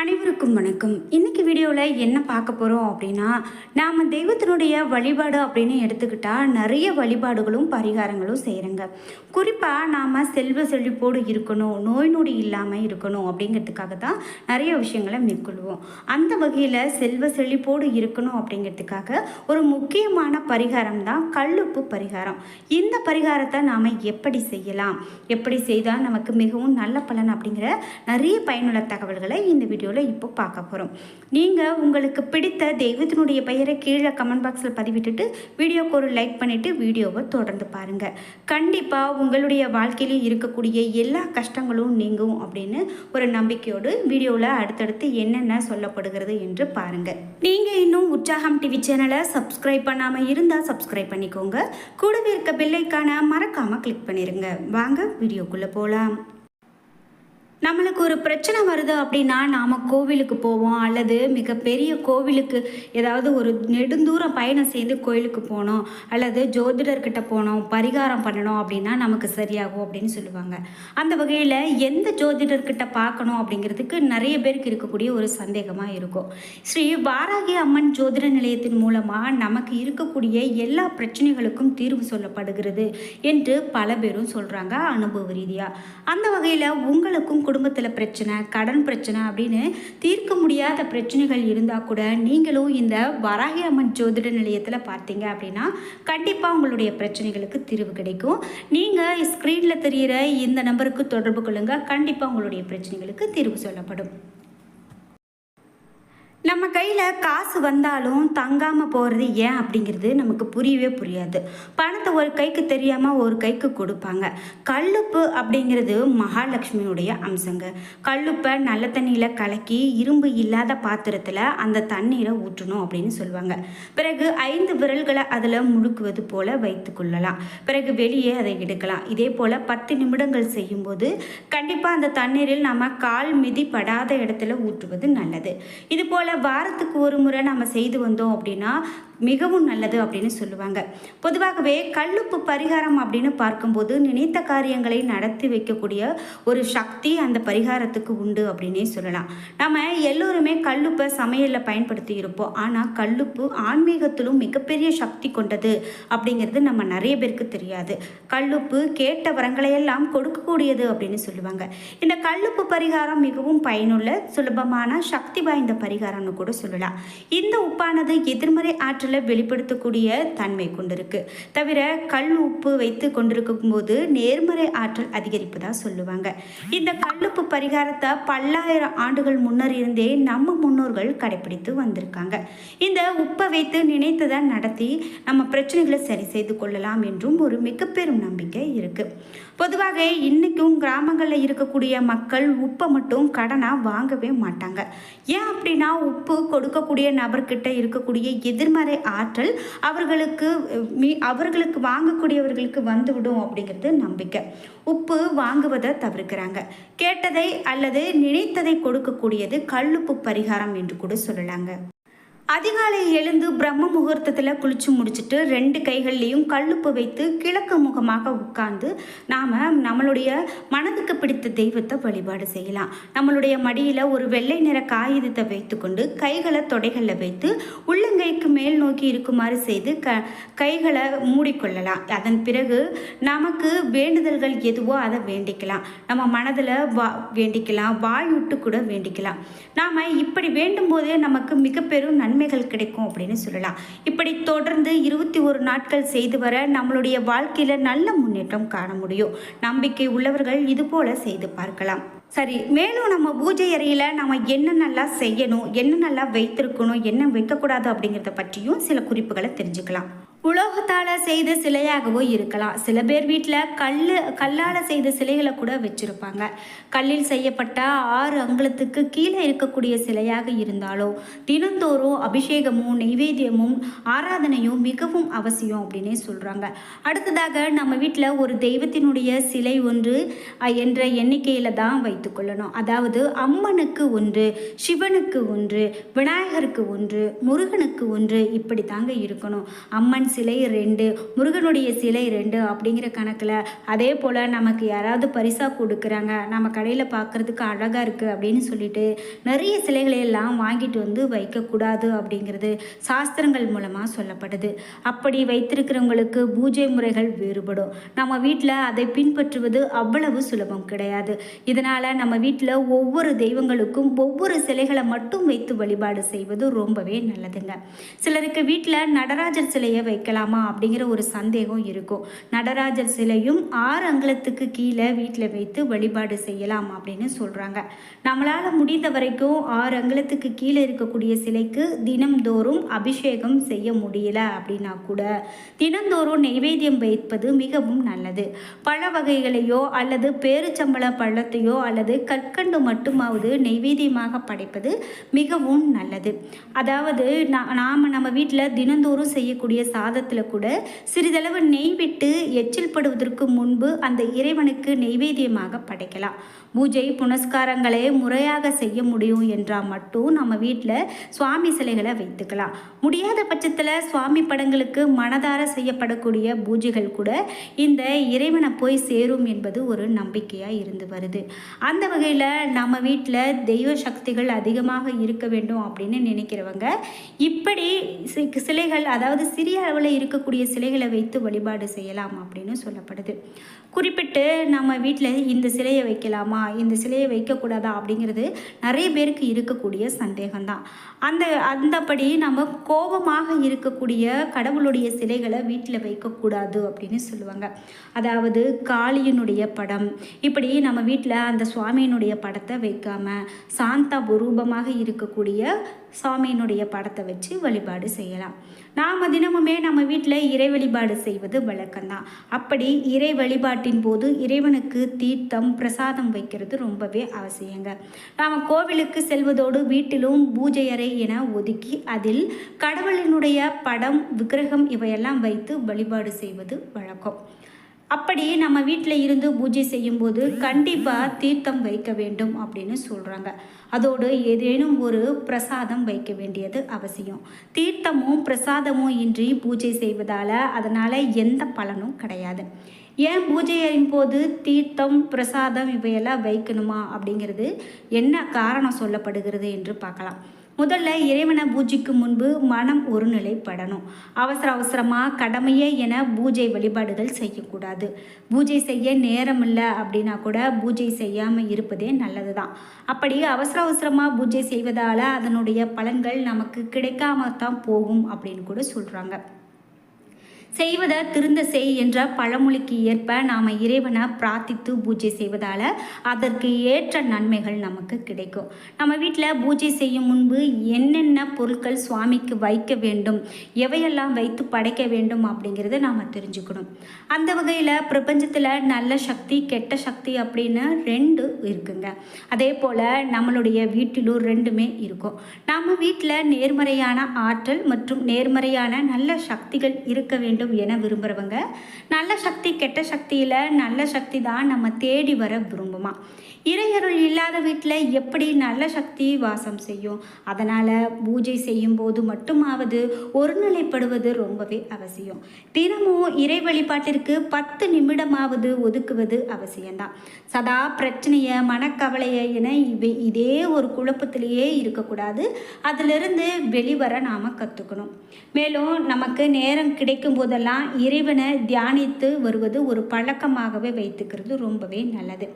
அனைவருக்கும் வணக்கம். இன்னைக்கு வீடியோவில் என்ன பார்க்க போகிறோம் அப்படின்னா நாம் தெய்வத்தினுடைய வழிபாடு அப்படின்னு எடுத்துக்கிட்டால் நிறைய வழிபாடுகளும் பரிகாரங்களும் செய்கிறோங்க குறிப்பாக நாம் செல்வ செழிப்போடு இருக்கணும் நோய் நொடி இல்லாமல் இருக்கணும் அப்படிங்கிறதுக்காக தான் நிறைய விஷயங்களை மேற்கொள்வோம். அந்த வகையில் செல்வ செழிப்போடு இருக்கணும் அப்படிங்கிறதுக்காக ஒரு முக்கியமான பரிகாரம் தான் கல்லுப்பு பரிகாரம். இந்த பரிகாரத்தை நாம் எப்படி செய்யலாம்? எப்படி செய்தால் நமக்கு மிகவும் நல்ல பலன் அப்படிங்கிற நிறைய பயனுள்ள தகவல்களை இந்த வீடியோ வீடியோவில் இப்போ பார்க்க போகிறோம் நீங்கள் உங்களுக்கு பிடித்த தெய்வத்தினுடைய பெயரை கீழே கமெண்ட் பாக்ஸில் பதிவிட்டுட்டு வீடியோக்கு ஒரு லைக் பண்ணிவிட்டு வீடியோவை தொடர்ந்து பாருங்கள் கண்டிப்பாக உங்களுடைய வாழ்க்கையில் இருக்கக்கூடிய எல்லா கஷ்டங்களும் நீங்கும் அப்படின்னு ஒரு நம்பிக்கையோடு வீடியோவில் அடுத்தடுத்து என்னென்ன சொல்லப்படுகிறது என்று பாருங்கள் நீங்கள் இன்னும் உற்சாகம் டிவி சேனலை சப்ஸ்கிரைப் பண்ணாமல் இருந்தால் சப்ஸ்கிரைப் பண்ணிக்கோங்க. கூடவே இருக்க பெல்லைக்கான மறக்காமல் கிளிக் பண்ணிடுங்க வாங்க வீடியோக்குள்ளே போகலாம் நம்மளுக்கு ஒரு பிரச்சனை வருது அப்படின்னா நாம் கோவிலுக்கு போவோம் அல்லது மிகப்பெரிய கோவிலுக்கு ஏதாவது ஒரு நெடுந்தூரம் பயணம் செய்து கோயிலுக்கு போனோம் அல்லது ஜோதிடர்கிட்ட போனோம் பரிகாரம் பண்ணணும் அப்படின்னா நமக்கு சரியாகும் அப்படின்னு சொல்லுவாங்க. அந்த வகையில் எந்த ஜோதிடர்கிட்ட பார்க்கணும் அப்படிங்கிறதுக்கு நிறைய பேருக்கு இருக்கக்கூடிய ஒரு சந்தேகமாக இருக்கும். ஸ்ரீ வாராகி அம்மன் ஜோதிட நிலையத்தின் மூலமாக நமக்கு இருக்கக்கூடிய எல்லா பிரச்சனைகளுக்கும் தீர்வு சொல்லப்படுகிறது என்று பல பேரும் சொல்கிறாங்க அனுபவ ரீதியாக அந்த வகையில் உங்களுக்கும் குடும்பத்தில் பிரச்சனை கடன் பிரச்சனை அப்படின்னு தீர்க்க முடியாத பிரச்சனைகள் இருந்தால் கூட நீங்களும் இந்த வராகி அம்மன் ஜோதிட நிலையத்தில் பார்த்தீங்க அப்படின்னா கண்டிப்பாக உங்களுடைய பிரச்சனைகளுக்கு தீர்வு கிடைக்கும். நீங்கள் ஸ்க்ரீனில் தெரிகிற இந்த நம்பருக்கு தொடர்பு கொள்ளுங்கள் கண்டிப்பாக உங்களுடைய பிரச்சனைகளுக்கு தீர்வு சொல்லப்படும். நம்ம கையில் காசு வந்தாலும் தங்காமல் போகிறது ஏன் அப்படிங்கிறது நமக்கு புரியவே புரியாது. பணத்தை ஒரு கைக்கு தெரியாமல் ஒரு கைக்கு கொடுப்பாங்க. கல்லுப்பு அப்படிங்கிறது மகாலட்சுமியுடைய அம்சங்க. கல்லுப்பை நல்ல தண்ணியில் கலக்கி இரும்பு இல்லாத பாத்திரத்தில் அந்த தண்ணீரை ஊற்றணும் அப்படின்னு சொல்லுவாங்க. பிறகு ஐந்து விரல்களை அதில் முழுக்குவது போல் வைத்து கொள்ளலாம். பிறகு வெளியே அதை எடுக்கலாம். இதே போல் பத்து நிமிடங்கள் செய்யும்போது கண்டிப்பாக அந்த தண்ணீரில் நம்ம கால் மிதி படாத இடத்துல ஊற்றுவது நல்லது. இது போல் வாரத்துக்கு ஒரு முறை நம்ம செய்து வந்தோம் அப்படின்னா மிகவும் நல்லது அப்படின்னு சொல்லுவாங்க. பொதுவாகவே கல்லுப்பு பரிகாரம் அப்படின்னு பார்க்கும்போது நினைத்த காரியங்களை நடத்தி வைக்கக்கூடிய ஒரு சக்தி அந்த பரிகாரத்துக்கு உண்டு அப்படின்னே சொல்லலாம். நம்ம எல்லோருமே கல்லுப்பை சமையலில் பயன்படுத்தி இருப்போம். ஆனால் கல்லுப்பு ஆன்மீகத்திலும் மிகப்பெரிய சக்தி கொண்டது அப்படிங்கிறது நம்ம நிறைய பேருக்கு தெரியாது. கல்லுப்பு கேட்ட வரங்களையெல்லாம் கொடுக்கக்கூடியது அப்படின்னு சொல்லுவாங்க. இந்த கல்லுப்பு பரிகாரம் மிகவும் பயனுள்ள சுலபமான சக்தி வாய்ந்த பரிகாரம்னு கூட சொல்லலாம். இந்த உப்பானது எதிர்மறை ஆற்றல் வெளிப்படுத்தக்கூடிய தன்மை கொண்டிருக்கு. தவிர கல் உப்பு வைத்து கொண்டிருக்கும் போது நேர்மறை ஆற்றல் அதிகரிப்பதாக சொல்லுவாங்க. இந்த கல்லுப்பு பரிகாரத்தை பல்லாயிரம் ஆண்டுகள் முன்னர் இருந்தே நம்ம முன்னோர்கள் கடைபிடித்து வந்திருக்காங்க. இந்த உப்பை வைத்து நினைத்ததை நடத்தி நம்ம பிரச்சனைகளை சரி செய்து கொள்ளலாம் என்றும் ஒரு மிகப்பெரும் நம்பிக்கை இருக்குது பொதுவாக இன்றைக்கும் கிராமங்களில் இருக்கக்கூடிய மக்கள் உப்பை மட்டும் கடனாக வாங்கவே மாட்டாங்க. ஏன் அப்படின்னா உப்பு கொடுக்கக்கூடிய நபர்கிட்ட இருக்கக்கூடிய எதிர்மறை ஆற்றல் அவர்களுக்கு மீ அவர்களுக்கு வாங்கக்கூடியவர்களுக்கு வந்துவிடும் அப்படிங்கிறது நம்பிக்கை. உப்பு வாங்குவதை தவிர்க்கிறாங்க. கேட்டதை அல்லது நினைத்ததை கொடுக்கக்கூடியது கல்லுப்பு பரிகாரம் என்று கூட சொல்லலாங்க. அதிகாலை எழுந்து பிரம்ம முகூர்த்தத்தில் குளிச்சு முடிச்சுட்டு ரெண்டு கைகள்லேயும் கல்லுப்பு வைத்து கிழக்கு முகமாக உட்கார்ந்து நாம் நம்மளுடைய மனதுக்கு பிடித்த தெய்வத்தை வழிபாடு செய்யலாம். நம்மளுடைய மடியில் ஒரு வெள்ளை நிற காகிதத்தை வைத்துக்கொண்டு கைகளை தொடைகளில் வைத்து உள்ளங்கைக்கு மேல் நோக்கி இருக்குமாறு செய்து க கைகளை மூடிக்கொள்ளலாம். அதன் பிறகு நமக்கு வேண்டுதல்கள் எதுவோ அதை வேண்டிக்கலாம். நம்ம மனதில் வா வேண்டிக்கலாம். வாய் விட்டு கூட வேண்டிக்கலாம். நாம் இப்படி வேண்டும் போதே நமக்கு மிக பெரும் நன்மைகள் கிடைக்கும் அப்படின்னு சொல்லலாம். இப்படி தொடர்ந்து இருபத்தி ஒரு நாட்கள் செய்து வர நம்மளுடைய வாழ்க்கையில் நல்ல முன்னேற்றம் காண முடியும். நம்பிக்கை உள்ளவர்கள் இது போல செய்து பார்க்கலாம். சரி மேலும் நம்ம பூஜை அறையில் நம்ம என்ன நல்லா செய்யணும் என்ன நல்லா வைத்திருக்கணும் என்ன வைக்கக்கூடாது அப்படிங்கிறத பற்றியும் சில குறிப்புகளை தெரிஞ்சுக்கலாம். உலோகத்தால் செய்த சிலையாகவோ இருக்கலாம். சில பேர் வீட்டில் கல் கல்லால் செய்த சிலைகளை கூட வச்சுருப்பாங்க. கல்லில் செய்யப்பட்ட ஆறு அங்குலத்துக்கு கீழே இருக்கக்கூடிய சிலையாக இருந்தாலோ தினந்தோறும் அபிஷேகமும் நெய்வேத்தியமும் ஆராதனையும் மிகவும் அவசியம் அப்படின்னே சொல்கிறாங்க அடுத்ததாக நம்ம வீட்டில் ஒரு தெய்வத்தினுடைய சிலை ஒன்று என்ற எண்ணிக்கையில் தான் வைத்துக்கொள்ளணும் அதாவது அம்மனுக்கு ஒன்று சிவனுக்கு ஒன்று விநாயகருக்கு ஒன்று முருகனுக்கு ஒன்று இப்படி தாங்க இருக்கணும். அம்மன் சிலை ரெண்டு முருகனுடைய சிலை ரெண்டு அப்படிங்கிற கணக்கில் அதே போல் நமக்கு யாராவது பரிசாக கொடுக்குறாங்க நம்ம கடையில் பார்க்குறதுக்கு அழகாக இருக்குது அப்படின்னு சொல்லிட்டு நிறைய சிலைகளை எல்லாம் வாங்கிட்டு வந்து வைக்கக்கூடாது அப்படிங்கிறது சாஸ்திரங்கள் மூலமாக சொல்லப்படுது. அப்படி வைத்திருக்கிறவங்களுக்கு பூஜை முறைகள் வேறுபடும். நம்ம வீட்டில் அதை பின்பற்றுவது அவ்வளவு சுலபம் கிடையாது. இதனால் நம்ம வீட்டில் ஒவ்வொரு தெய்வங்களுக்கும் ஒவ்வொரு சிலைகளை மட்டும் வைத்து வழிபாடு செய்வது ரொம்பவே நல்லதுங்க. சிலருக்கு வீட்டில் நடராஜர் சிலையை வைக்கலாமா அப்படிங்கிற ஒரு சந்தேகம் இருக்கும். நடராஜர் சிலையும் ஆறு அங்குலத்துக்கு கீழே வீட்டில் வைத்து வழிபாடு செய்யலாம் அப்படின்னு சொல்கிறாங்க நம்மளால் முடிந்த வரைக்கும் ஆறு அங்குலத்துக்கு கீழே இருக்கக்கூடிய சிலைக்கு தினம்தோறும் அபிஷேகம் செய்ய முடியல அப்படின்னா கூட தினந்தோறும் நெய்வேத்தியம் வைப்பது மிகவும் நல்லது. பழ வகைகளையோ அல்லது பேருச்சம்பள பழத்தையோ அல்லது கற்கண்டு மட்டுமாவது நெய்வேத்தியமாக படைப்பது மிகவும் நல்லது. அதாவது நாம் நம்ம வீட்டில் தினந்தோறும் செய்யக்கூடிய சாதத்தில் கூட சிறிதளவு நெய் விட்டு எச்சில் படுவதற்கு முன்பு அந்த இறைவனுக்கு நெய்வேத்தியமாக படைக்கலாம். பூஜை புனஸ்காரங்களை முறையாக செய்ய முடியும் என்றால் மட்டும் நம்ம வீட்டில் சுவாமி சிலைகளை வைத்துக்கலாம். முடியாத பட்சத்தில் சுவாமி படங்களுக்கு மனதார செய்யப்படக்கூடிய பூஜைகள் கூட இந்த இறைவனை போய் சேரும் என்பது ஒரு நம்பிக்கையாக இருந்து வருது. அந்த வகையில் நம்ம வீட்டில் தெய்வ சக்திகள் அதிகமாக இருக்க வேண்டும் அப்படின்னு நினைக்கிறவங்க இப்படி சிலைகள் அதாவது சிறிய அளவில் இருக்கக்கூடிய சிலைகளை வைத்து வழிபாடு செய்யலாம் அப்படின்னு சொல்லப்படுது. குறிப்பிட்டு நம்ம வீட்டில் இந்த சிலையை வைக்கலாமா? இந்த சிலையை வைக்கக்கூடாதா? அப்படிங்கிறது நிறைய பேருக்கு இருக்கக்கூடிய சந்தேகம்தான். அந்த அந்தபடி நம்ம கோபமாக இருக்கக்கூடிய கடவுளுடைய சிலைகளை வீட்டில் வைக்கக்கூடாது அப்படின்னு சொல்லுவாங்க. அதாவது காளியினுடைய படம். இப்படி நம்ம வீட்டில் அந்த சுவாமியினுடைய படத்தை வைக்காமல் சாந்தா ரூபமாக இருக்கக்கூடிய சுவாமியினுடைய படத்தை வச்சு வழிபாடு செய்யலாம். நாம் தினமுமே நம்ம வீட்டில் இறை வழிபாடு செய்வது வழக்கம்தான். அப்படி இறை வழிபாட்டின் போது இறைவனுக்கு தீர்த்தம் பிரசாதம் வைக்கிறது ரொம்பவே அவசியங்க. நாம் கோவிலுக்கு செல்வதோடு வீட்டிலும் பூஜை அறை என ஒதுக்கி அதில் கடவுளினுடைய படம் விக்கிரகம் இவையெல்லாம் வைத்து வழிபாடு செய்வது வழக்கம். அப்படி நம்ம வீட்டில் இருந்து பூஜை செய்யும்போது கண்டிப்பாக தீர்த்தம் வைக்க வேண்டும் அப்படின்னு சொல்கிறாங்க அதோடு ஏதேனும் ஒரு பிரசாதம் வைக்க வேண்டியது அவசியம். தீர்த்தமும் பிரசாதமும் இன்றி பூஜை செய்வதால் அதனால் எந்த பலனும் கிடையாது. ஏன் பூஜையின் போது தீர்த்தம் பிரசாதம் இவையெல்லாம் வைக்கணுமா அப்படிங்கிறது என்ன காரணம் சொல்லப்படுகிறது என்று பார்க்கலாம். முதல்ல இறைவனை பூஜைக்கு முன்பு மனம் ஒருநிலைப்படணும். அவசர அவசரமாக கடமையே என பூஜை வழிபாடுகள் செய்யக்கூடாது. பூஜை செய்ய நேரம் இல்லை அப்படின்னா கூட பூஜை செய்யாமல் இருப்பதே நல்லது தான் அப்படி அவசர அவசரமாக பூஜை செய்வதால் அதனுடைய பலன்கள் நமக்கு கிடைக்காம தான் போகும் அப்படின்னு கூட சொல்கிறாங்க செய்வதை திருந்த செய் என்ற பழமொழிக்கு ஏற்ப நாம் இறைவனை பிரார்த்தித்து பூஜை செய்வதால் அதற்கு ஏற்ற நன்மைகள் நமக்கு கிடைக்கும். நம்ம வீட்டில் பூஜை செய்யும் முன்பு என்னென்ன பொருட்கள் சுவாமிக்கு வைக்க வேண்டும் எவையெல்லாம் வைத்து படைக்க வேண்டும் அப்படிங்கிறத நாம் தெரிஞ்சுக்கணும். அந்த வகையில் பிரபஞ்சத்தில் நல்ல சக்தி கெட்ட சக்தி அப்படின்னு ரெண்டு இருக்குங்க. அதே போல் நம்மளுடைய வீட்டிலும் ரெண்டுமே இருக்கும். நம்ம வீட்டில் நேர்மறையான ஆற்றல் மற்றும் நேர்மறையான நல்ல சக்திகள் இருக்க வேண்டும் என விரும்புகிறவங்க நல்ல சக்தி கெட்ட சக்தியில் நல்ல சக்தி தான் நம்ம தேடி வர விரும்புமா? இறையருள் இல்லாத வீட்டில் எப்படி நல்ல சக்தி வாசம் செய்யும்? அதனால் பூஜை செய்யும் போது மட்டுமாவது ஒருநிலைப்படுவது ரொம்பவே அவசியம். தினமும் இறை வழிபாட்டிற்கு பத்து நிமிடமாவது ஒதுக்குவது அவசியம்தான். சதா பிரச்சனையை மனக்கவலையை என இவை இதே ஒரு குழப்பத்திலேயே இருக்கக்கூடாது. அதிலிருந்து வெளிவர நாம் கற்றுக்கணும் மேலும் நமக்கு நேரம் கிடைக்கும் போதெல்லாம் இறைவனை தியானித்து வருவது ஒரு பழக்கமாகவே வைத்துக்கிறது ரொம்பவே நல்லது.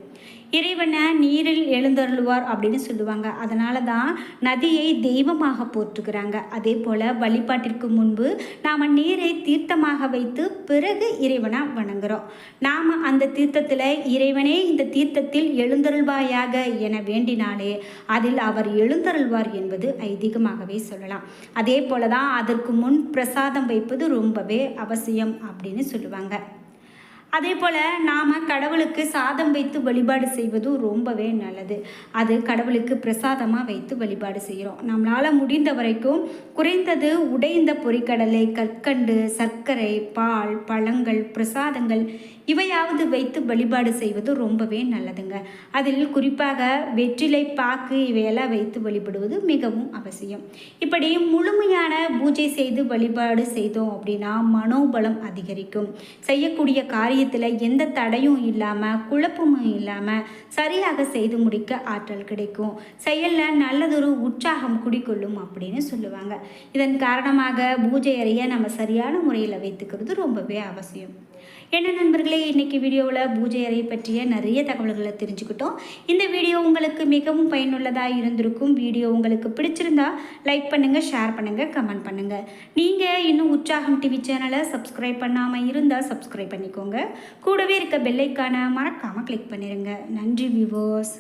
இறைவனை நீரில் எழுந்தருள்வார் அப்படின்னு சொல்லுவாங்க. அதனால தான் நதியை தெய்வமாக போற்றுகிறாங்க. அதே போல் வழிபாட்டிற்கு முன்பு நாம் நீரை தீர்த்தமாக வைத்து பிறகு இறைவனை வணங்குகிறோம் நாம் அந்த தீர்த்தத்தில் இறைவனே இந்த தீர்த்தத்தில் எழுந்தருள்வாயாக என வேண்டினாலே அதில் அவர் எழுந்தருள்வார் என்பது ஐதீகமாகவே சொல்லலாம். அதே போல தான் அதற்கு முன் பிரசாதம் வைப்பது ரொம்பவே அவசியம் அப்படின்னு சொல்லுவாங்க. அதே போல் நாம் கடவுளுக்கு சாதம் வைத்து வழிபாடு செய்வதும் ரொம்பவே நல்லது. அது கடவுளுக்கு பிரசாதமாக வைத்து வழிபாடு செய்கிறோம் நம்மளால் முடிந்த வரைக்கும் குறைந்தது உடைந்த பொரிக்கடலை கற்கண்டு சர்க்கரை பால் பழங்கள் பிரசாதங்கள் இவையாவது வைத்து வழிபாடு செய்வது ரொம்பவே நல்லதுங்க. அதில் குறிப்பாக வெற்றிலை பாக்கு இவையெல்லாம் வைத்து வழிபடுவது மிகவும் அவசியம். இப்படி முழுமையான பூஜை செய்து வழிபாடு செய்தோம் அப்படின்னா மனோபலம் அதிகரிக்கும். செய்யக்கூடிய காரியத்தில் எந்த தடையும் இல்லாமல் குழப்பமும் இல்லாமல் சரியாக செய்து முடிக்க ஆற்றல் கிடைக்கும். செயலில் நல்லதொரு உற்சாகம் குடிக்கொள்ளும் அப்படின்னு சொல்லுவாங்க. இதன் காரணமாக பூஜை அறையை நம்ம சரியான முறையில் வைத்துக்கிறது ரொம்பவே அவசியம். என்ன நண்பர்களே இன்றைக்கி வீடியோவில் பூஜை அறை பற்றிய நிறைய தகவல்களை தெரிஞ்சுக்கிட்டோம். இந்த வீடியோ உங்களுக்கு மிகவும் பயனுள்ளதாக இருந்திருக்கும். வீடியோ உங்களுக்கு பிடிச்சிருந்தா லைக் பண்ணுங்கள் ஷேர் பண்ணுங்கள் கமெண்ட் பண்ணுங்கள் நீங்கள் இன்னும் உற்சாகம் டிவி சேனலை சப்ஸ்கிரைப் பண்ணாமல் இருந்தால் சப்ஸ்கிரைப் பண்ணிக்கோங்க. கூடவே இருக்க பெல்லைக்கான மறக்காமல் கிளிக் பண்ணிடுங்க நன்றி வியூவர்ஸ்